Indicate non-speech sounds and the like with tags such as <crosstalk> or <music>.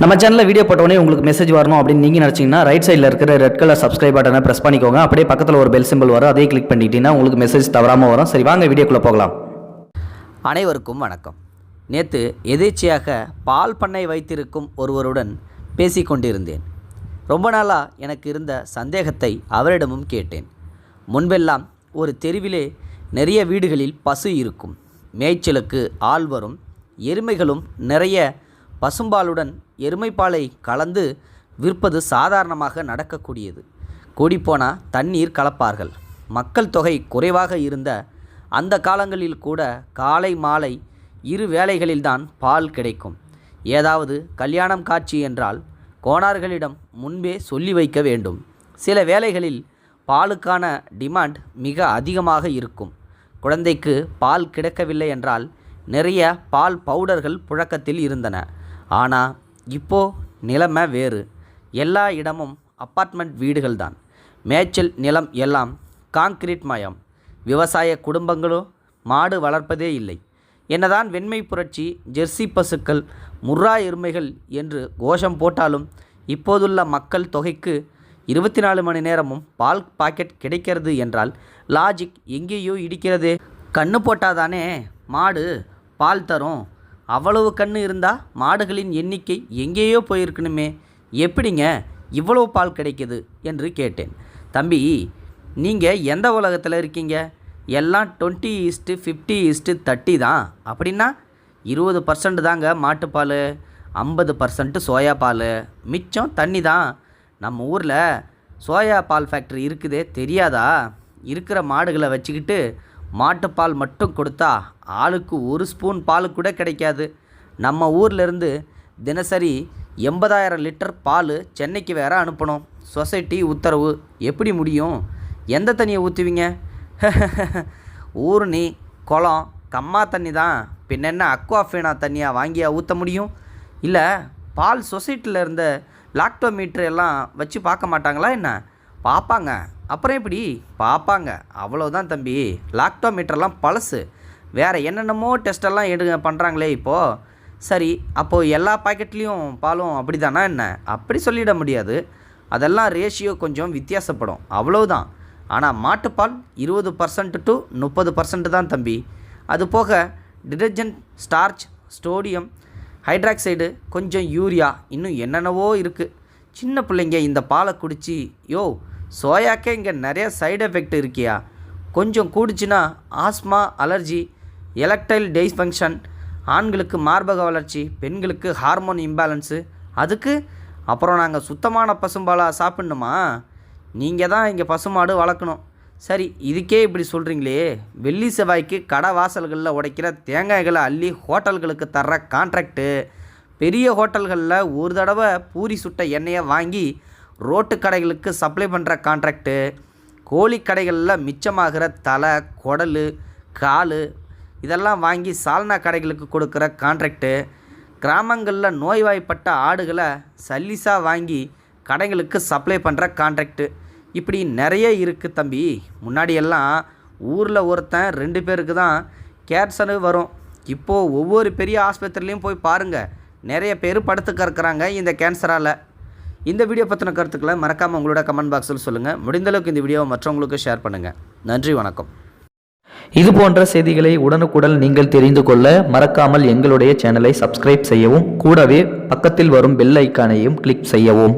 நம்ம சேனலில் வீடியோ போட்டோடனே உங்களுக்கு மெசேஜ் வரணும் அப்படின்னு நீங்கள் நினச்சிங்கன்னா ரைட் சைடில் இருக்கிற ரெட் கலர் சப்ஸ்கிரைப் பட்டனை ப்ரெஸ் பண்ணிக்கோங்க. அப்படியே பக்கத்தில் ஒரு பெல் சிம்பிள் வரும். அதே கிளிக் பண்ணிட்டீங்கன்னா உங்களுக்கு மெசேஜ் தவறாமல் வரும். சரி வாங்க வீடியோக்குள்ளே போகலாம். அனைவருக்கும் வணக்கம். நேற்று எதேச்சியாக பால் பண்ணை வைத்திருக்கும் ஒருவருடன் பேசி கொண்டிருந்தேன். ரொம்ப நாளாக எனக்கு இருந்த சந்தேகத்தை அவரிடமும் கேட்டேன். முன்பெல்லாம் ஒரு தெருவிலே நிறைய வீடுகளில் பசு இருக்கும். மேய்ச்சலுக்கு ஆள் வரும் எருமைகளும் நிறைய பசும்பாலுடன் எருமைப்பாலை கலந்து விற்பது சாதாரணமாக நடக்கக்கூடியது. கூடிப்போனால் தண்ணீர் கலப்பார்கள். மக்கள் தொகை குறைவாக இருந்த அந்த காலங்களில் கூட காலை மாலை இரு வேளைகளில்தான் பால் கிடைக்கும். ஏதாவது கல்யாணம் காட்சி என்றால் கோணார்களிடம் முன்பே சொல்லி வைக்க வேண்டும். சில வேளைகளில் பாலுக்கான டிமாண்ட் மிக அதிகமாக இருக்கும். குழந்தைக்கு பால் கிடைக்கவில்லை என்றால் நிறைய பால் பவுடர்கள் புழக்கத்தில் இருந்தன. ஆனால் இப்போ நிலைமை வேறு. எல்லா இடமும் அப்பார்ட்மெண்ட் வீடுகள் தான் மேய்ச்சல் நிலம் எல்லாம் காங்கிரீட் மயம். விவசாய குடும்பங்களோ மாடு வளர்ப்பதே இல்லை. என்னதான் வெண்மை புரட்சி ஜெர்சி பசுக்கள் முர்ரா எருமைகள் என்று கோஷம் போட்டாலும் இப்போதுள்ள மக்கள் தொகைக்கு இருபத்தி நாலு மணி நேரமும் பால் பாக்கெட் கிடைக்கிறது என்றால் லாஜிக் எங்கேயோ இடிக்கிறதே. கண்ணு போட்டாதானே மாடு பால் தரும். அவ்வளவு கண் இருந்தால் மாடுகளின் எண்ணிக்கை எங்கேயோ போயிருக்கணுமே. எப்படிங்க இவ்வளவு பால் கிடைக்குது என்று கேட்டேன். தம்பி நீங்கள் எந்த உலகத்தில் இருக்கீங்க? எல்லாம் twenty is to fifty is to thirty தான். அப்படின்னா இருபது பர்சன்ட் தாங்க மாட்டுப்பால் ஐம்பது பர்சன்ட்டு சோயா பால். மிச்சம் தண்ணி தான். நம்ம ஊரில் சோயா பால் ஃபேக்ட்ரி இருக்குதே தெரியாதா? இருக்கிற மாடுகளை வச்சுக்கிட்டு மாட்டுப்பால் மட்டும் கொடுத்தா ஆளுக்கு ஒரு ஸ்பூன் பால் கூட கிடைக்காது. நம்ம ஊர்லேருந்து தினசரி எண்பதாயிரம் லிட்டர் பால் சென்னைக்கு வேற அனுப்பணும். சொசைட்டி உத்தரவு. எப்படி முடியும்? எந்த தண்ணியை ஊற்றுவீங்க <laughs> ஊர்னி குளம் கம்மா தண்ணி தான். பின்னென்ன அக்வாஃபீனா தண்ணியாக வாங்கியா ஊற்ற முடியும்? இல்லை பால் சொசைட்டியில் இருந்த லாக்டோமீட்டர் எல்லாம் வச்சு பார்க்க மாட்டாங்களா என்ன? பார்ப்பாங்க. அப்புறம் எப்படி? பார்ப்பாங்க. அவ்வளோதான் தம்பி. லாக்டோமீட்டர்லாம் பழசு. வேறு என்னென்னமோ டெஸ்டெல்லாம் எடு பண்ணுறாங்களே இப்போது சரி அப்போது எல்லா பாக்கெட்லேயும் பாலும் அப்படி தானா என்ன? அப்படி சொல்லிட முடியாது. அதெல்லாம் ரேஷியோ கொஞ்சம் வித்தியாசப்படும். அவ்வளோதான் ஆனால் மாட்டுப்பால் இருபது பர்சன்ட் டு முப்பது பர்சன்ட் தான் தம்பி. அது போக டிடர்ஜென்ட் ஸ்டார்ச் ஸ்டோடியம் ஹைட்ராக்சைடு கொஞ்சம் யூரியா இன்னும் என்னென்னவோ இருக்குது சின்ன பிள்ளைங்க இந்த பாலை குடித்து யோ சோயாக்கே இங்கே நிறைய சைடு எஃபெக்ட் இருக்கியா? கொஞ்சம் கூடிச்சுன்னா ஆஸ்மா அலர்ஜி எலக்டைல் டெய்ஃபங்க்ஷன் ஆண்களுக்கு மார்பக வளர்ச்சி பெண்களுக்கு ஹார்மோன் இம்பேலன்ஸு அதுக்கு அப்புறம் நாங்கள் சுத்தமான பசும்பாலாக சாப்பிட்ணுமா? நீங்கள் தான் இங்கே பசுமாடு வளர்க்கணும். சரி இதுக்கே இப்படி சொல்கிறீங்களே வெள்ளி செவ்வாய்க்கு கடை வாசல்களில் உடைக்கிற தேங்காய்களை அள்ளி ஹோட்டல்களுக்கு தர்ற கான்ட்ராக்டு பெரிய ஹோட்டல்களில் ஒரு தடவை பூரி சுட்ட எண்ணெயை வாங்கி ரோட்டு கடைகளுக்கு சப்ளை பண்ணுற கான்ட்ராக்டு கோழி கடைகளில் மிச்சமாகிற தலை குடல் கால் இதெல்லாம் வாங்கி சால்னா கடைகளுக்கு கொடுக்குற கான்ட்ராக்டு கிராமங்களில் நோய்வாய்ப்பட்ட ஆடுகளை சல்லிஸாக வாங்கி கடைகளுக்கு சப்ளை பண்ணுற கான்ட்ராக்டு இப்படி நிறைய இருக்குது தம்பி. முன்னாடியெல்லாம் ஊரில் ஒருத்தன் ரெண்டு பேருக்கு தான் கேன்சரு வரும். இப்போது ஒவ்வொரு பெரிய ஆஸ்பத்திரிலையும் போய் பாருங்கள் நிறைய பேர் படுத்து கறக்குறாங்க இந்த கேன்சரால். இந்த வீடியோ பற்றின கருத்துக்களை மறக்காமல் உங்களோட கமெண்ட் பாக்ஸில் சொல்லுங்கள் முடிந்தளவுக்கு இந்த வீடியோவை மற்றவங்களுக்கு ஷேர் பண்ணுங்கள் நன்றி வணக்கம். இது போன்ற செய்திகளை உடனுக்குடன் நீங்கள் தெரிந்து கொள்ள மறக்காமல் எங்களுடைய சேனலை சப்ஸ்கிரைப் செய்யவும் கூடவே பக்கத்தில் வரும் பெல் ஐக்கானையும் கிளிக் செய்யவும்.